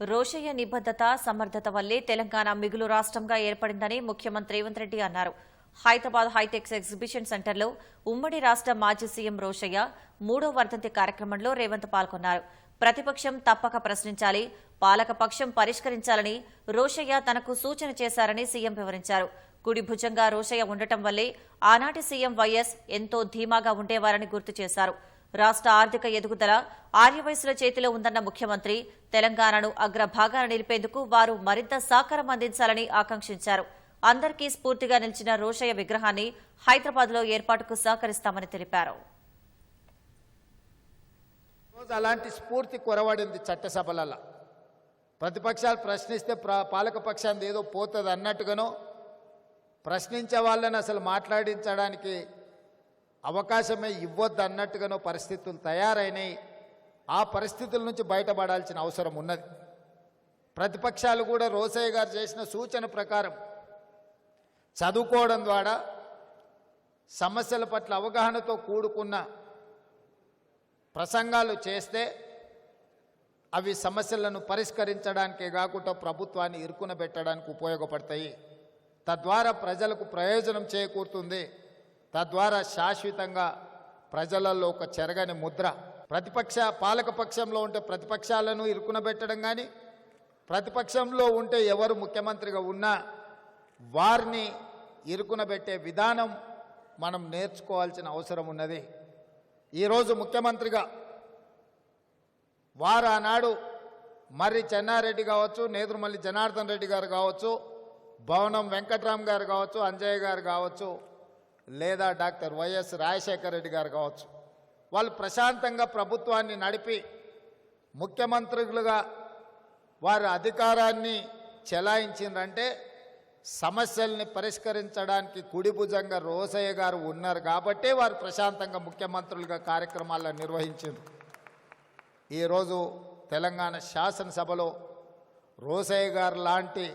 రోషయ్య నిబద్ధత సమర్థత వల్లే తెలంగాణ మిగులు రాష్ట్రంగా ఏర్పడిందని ముఖ్యమంత్రి రేవంత్ రెడ్డి అన్నారు. హైదరాబాద్ హైటెక్స్ ఎగ్జిబిషన్ సెంటర్లో ఉమ్మడి రాష్ట్ర మాజీ సీఎం రోషయ్య మూడో వర్ధంతి కార్యక్రమంలో రేవంత్ పాల్గొన్నారు. ప్రతిపక్షం తప్పక ప్రశ్నించాలి పాలకపక్షం పరిష్కరించాలని రోషయ్య తనకు సూచన చేశారని సీఎం వివరించారు. కుడి భుజంగా రోషయ్య ఉండటం వల్లే ఆనాటి సీఎం వైఎస్ ఎంతో ధీమాగా ఉండేవారని గుర్తు చేశారు. రాష్ట్ర ఆర్థిక ఎదుగుదల ఆర్యవయసుల చేతిలో ఉందన్న ముఖ్యమంత్రి తెలంగాణను అగ్రభాగాన నిలిపేందుకు వారు మరింత సహకారం అందించాలని ఆకాంక్షించారు. అందరికీ స్ఫూర్తిగా నిలిచిన రోషయ్య విగ్రహాన్ని హైదరాబాద్లో ఏర్పాటుకు సహకరిస్తామని తెలిపారు. అలాంటి స్ఫూర్తి కొరవడింది చట్టసభలలో ప్రతిపక్షాలు ప్రశ్నిస్తే పాలక పక్షాన్ని ఏదో పోతుంది అన్నట్టుగానో ప్రశ్నించే వాళ్ళని అసలు మాట్లాడించడానికి అవకాశమే ఇవ్వద్దు అన్నట్టుగానో పరిస్థితులు తయారైనాయి. ఆ పరిస్థితుల నుంచి బయటపడాల్సిన అవసరం ఉన్నది. ప్రతిపక్షాలు కూడా రోసయ్య గారు చేసిన సూచన ప్రకారం చదువుకోవడం ద్వారా సమస్యల పట్ల అవగాహనతో కూడుకున్న ప్రసంగాలు చేస్తే అవి సమస్యలను పరిష్కరించడానికే కాకుండా ప్రభుత్వాన్ని ఇరుకున పెట్టడానికి ఉపయోగపడతాయి. తద్వారా ప్రజలకు ప్రయోజనం చేకూరుతుంది. తద్వారా శాశ్వతంగా ప్రజలలో ఒక చెరగని ముద్ర. ప్రతిపక్ష పాలక పక్షంలో ఉంటే ప్రతిపక్షాలను ఇరుకున పెట్టడం కానీ ప్రతిపక్షంలో ఉంటే ఎవరు ముఖ్యమంత్రిగా ఉన్నా వారిని ఇరుకున పెట్టే విధానం మనం నేర్చుకోవాల్సిన అవసరం ఉన్నది. ఈరోజు ముఖ్యమంత్రిగా వారు ఆనాడు మర్రి చెన్నారెడ్డి కావచ్చు నేదురుమల్లి జనార్దన్ రెడ్డి గారు కావచ్చు భవనం వెంకట్రామ్ గారు కావచ్చు అంజయ్య గారు కావచ్చు లేదా డాక్టర్ వైఎస్ రాజశేఖర రెడ్డి గారు కావచ్చు. వాళ్ళు ప్రశాంతంగా ప్రభుత్వాన్ని నడిపి ముఖ్యమంత్రులుగా వారి అధికారాన్ని చెలాయించిందంటే సమస్యల్ని పరిష్కరించడానికి కుడి భుజంగా రోసయ్య గారు ఉన్నారు కాబట్టే వారు ప్రశాంతంగా ముఖ్యమంత్రులుగా కార్యక్రమాలను నిర్వహించారు ఈరోజు తెలంగాణ శాసనసభలో రోసయ్య గారు లాంటి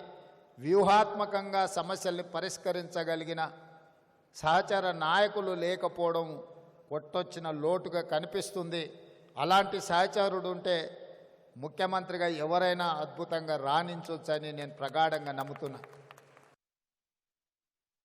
వ్యూహాత్మకంగా సమస్యల్ని పరిష్కరించగలిగిన సహచర నాయకులు లేకపోవడం కొట్టొచ్చిన లోటుగా కనిపిస్తుంది. అలాంటి సహచరుడు ఉంటే ముఖ్యమంత్రిగా ఎవరైనా అద్భుతంగా రాణించవచ్చని నేను ప్రగాఢంగా నమ్ముతున్నా.